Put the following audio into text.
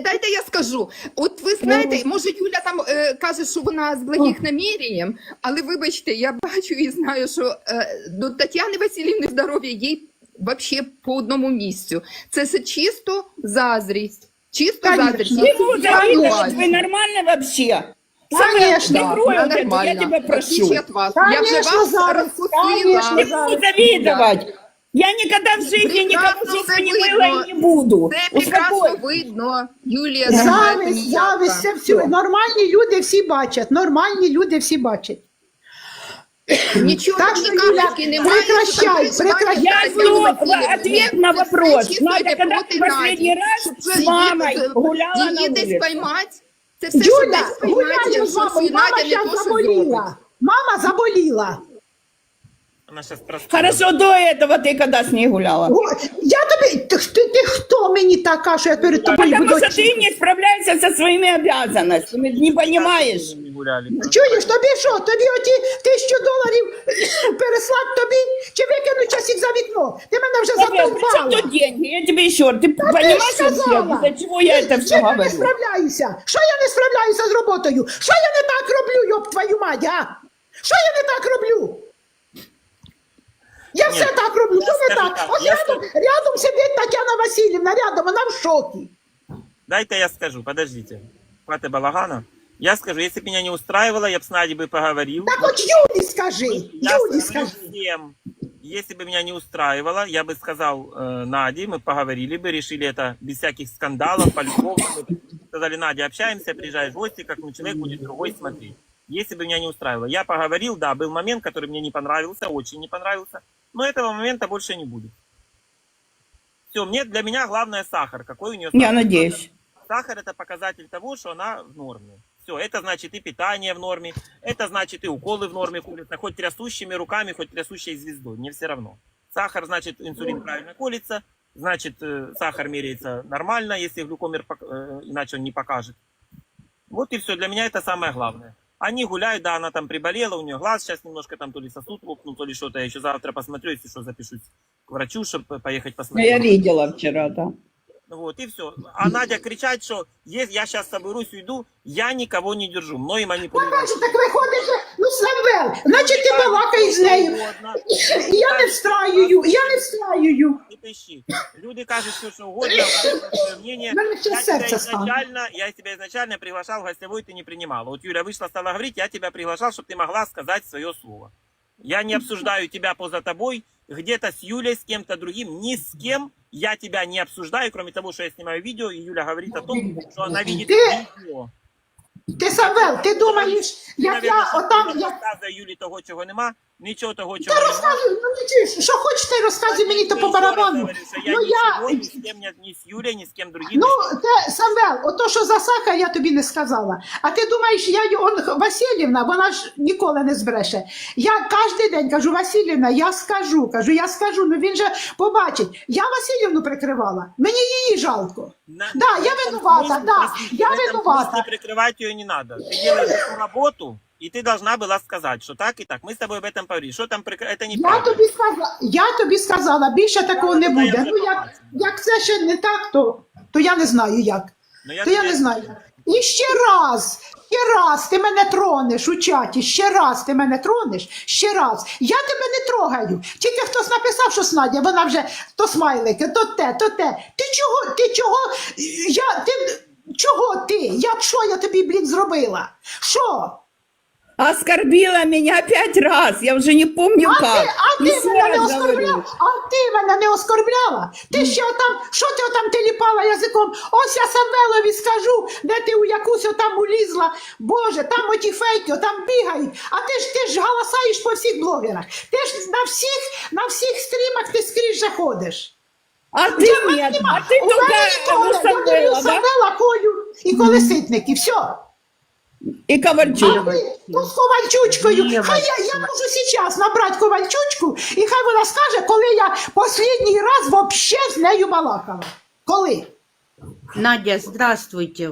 знаєте, дайте я скажу. От ви знаєте, може Юля там е, каже, що вона з благих наміренням, але вибачте, я бачу і знаю, що е, до Тетяни Васильівни здоров'я їй взагалі по одному місцю. Це все чисто заздрість. Чисто Конечно. заздрість. Ну, завидовать? бачу. Вы нормально вообще? Конечно. Закрой Я вот это, я нормально. тебя прошу. отличие от вас. я вже Конечно, вас зараз. розпустила. Конечно, Чему завидовать? Я никогда в жизни никому все не мыла и не буду. Це прекрасно видно. Юлія, Зависть, зависть, це все. Нормальні люди всі бачать. Нормальні люди всі бачать. Нічого Так що, Юля, немає. прекращай, прекращай. Я Тетяна ответ на вопрос. Надя, когда проти ты последний раз с мамой гуляла на Її десь улице? поймати. Це все, що Юля, десь гуляю з що мамою, мама зараз що заболіла. Мама заболіла. Она сейчас просто... Хорошо, до этого ты когда с ней гуляла? О, Я тобі, ти, ти, ти хто мені така, що я перед тобою Потому буду... что ты не справляешься со своими обязанностями, не понимаешь? Не гуляли. Чуєш, тобі що? Тобі оті тисячу доларів переслати тобі чи викинуть часик за вікно? Ти мене вже Причем задовбала. тут деньги? Я тебе еще раз, ты Та понимаешь ти ж вообще, сказала. из-за чего я это Чим все я не говорю? справляюся? Що я не справляюся з роботою? Що я не так роблю, йоб твою мать, а? Що я не так роблю? Я Ні, все так роблю, що не скажу так? так, От я рядом, рядом сидить Тетяна Васильівна, рядом, вона в шокі. Дайте я скажу, подождите. Хватит балагана. Я скажу, если бы меня не устраивало, я бы с Надей бы поговорил. Так от Юлі скажи, Я Юлі скажу скажи. всем, если бы меня не устраивало, я бы сказал э, Наде, мы поговорили бы, решили это без всяких скандалов, полюбовно. Мы сказали, Надя, общаемся, приезжаешь в гости, как ну, человек будет другой смотреть. Если бы меня не устраивало. Я поговорил, да, был момент, который мне не понравился, очень не понравился, но этого момента больше не будет. Все, мне, для меня главное сахар. Какой у нее Я надеюсь. Сахар это показатель того, что она в норме. Все, это значит и питание в норме, это значит и уколы в норме колются, хоть трясущими руками, хоть трясущей звездой, мне все равно. Сахар, значит, инсулин правильно колется, значит, э, сахар меряется нормально, если глюкомер, э, иначе он не покажет. Вот и все, для меня это самое главное. Они гуляют, да, она там приболела, у нее глаз сейчас немножко там то ли сосуд лопнул, то ли что-то. Я еще завтра посмотрю, если что, запишусь к врачу, чтобы поехать Ну, посмотреть. я видела вчера, да. Вот, и все. А Надя кричать, что если я сейчас соберусь, уйду, я никого не держу. Мною Ну, манипулируют. бачиш, так виходить, що, ну, Самвел, значить ти балакаєш з нею. Я не встраюю, я не встраюю. Не пищи. Люди кажут все, что угодно, высказывают свое мнение. Мене ще Я тебя, серце стане. изначально, я тебя изначально приглашал в гостевой, ты не принимала. Вот Юля вышла, стала говорить, я тебя приглашал, чтобы ты могла сказать свое слово. Я не обсуждаю тебя поза тобой, где-то с Юлей, с кем-то другим, ни с кем я тебя не обсуждаю, кроме того, что я снимаю видео, и Юля говорит о том, что она видит Ты- видео. Ти, Самвел, ти думаєш, як я отам, як розказує Юлі того, чого нема, нічого того, Та чого нема. розказуй, ну не чуєш, що хочеш, ти розказуй мені то по Ще раз барабану. говорю, що я Ну нічого я, ні з ким, ні, ні з Юлею, ні з ким другим. ну те, Самвел, ото що за сахар я тобі не сказала. А ти думаєш, я й- он, Васильівна, вона ж ніколи не збреше. Я кожен день кажу, Васильівна, я скажу, кажу, я скажу, ну він же побачить. Я Васильівну прикривала, мені її жалко. На- Да, я винувата, смысле, да, простите, я в этом винувата. смысле прикрывать ее не надо. Ты делаешь эту работу, и ты должна была сказать, что так и так. Мы с тобой об этом поговорили. Что там прикрывать? Это Я неправильно. тобі сказала, я тобі сказала, більше такого не Я буде. вже Ну як, побачив. як це ще не так, то, то я не знаю як. Но я То я тебе- не знаю. І ще раз, ще раз ти мене тронеш у чаті, ще раз ти мене тронеш, ще раз. Я тебе не трогаю. Тільки хтось написав, що Надя, вона вже то смайлики, то те, то те. Ти чого, ти чого, я, ти, чого ти? Я що я тобі, блін, зробила? Що? Оскорбила меня пять раз, я уже не помню А как. ти, а ти мене не оскорбляла? А ти мене не оскорбляла? Ти ще отам, що ти отам теліпала язиком? Ось я Самвелові скажу, де ти у якусь отам улізла. Боже, там оті фейки, отам бігають. А ти ж ти ж галасаєш по всіх блогерах. Ти ж на всіх, на всіх стрімах ти скрізь же ходиш. А ты нет, а ты У мене ніколи, я даю да? Самвела, Колю і колеситники, все. И А Ковальчук. ви ну, з Ковальчучкою. Хай я, я можу зараз набрати Ковальчучку, і хай вона скаже, коли я останній раз взагалі з нею балакала. Коли? Надя, здравствуйте.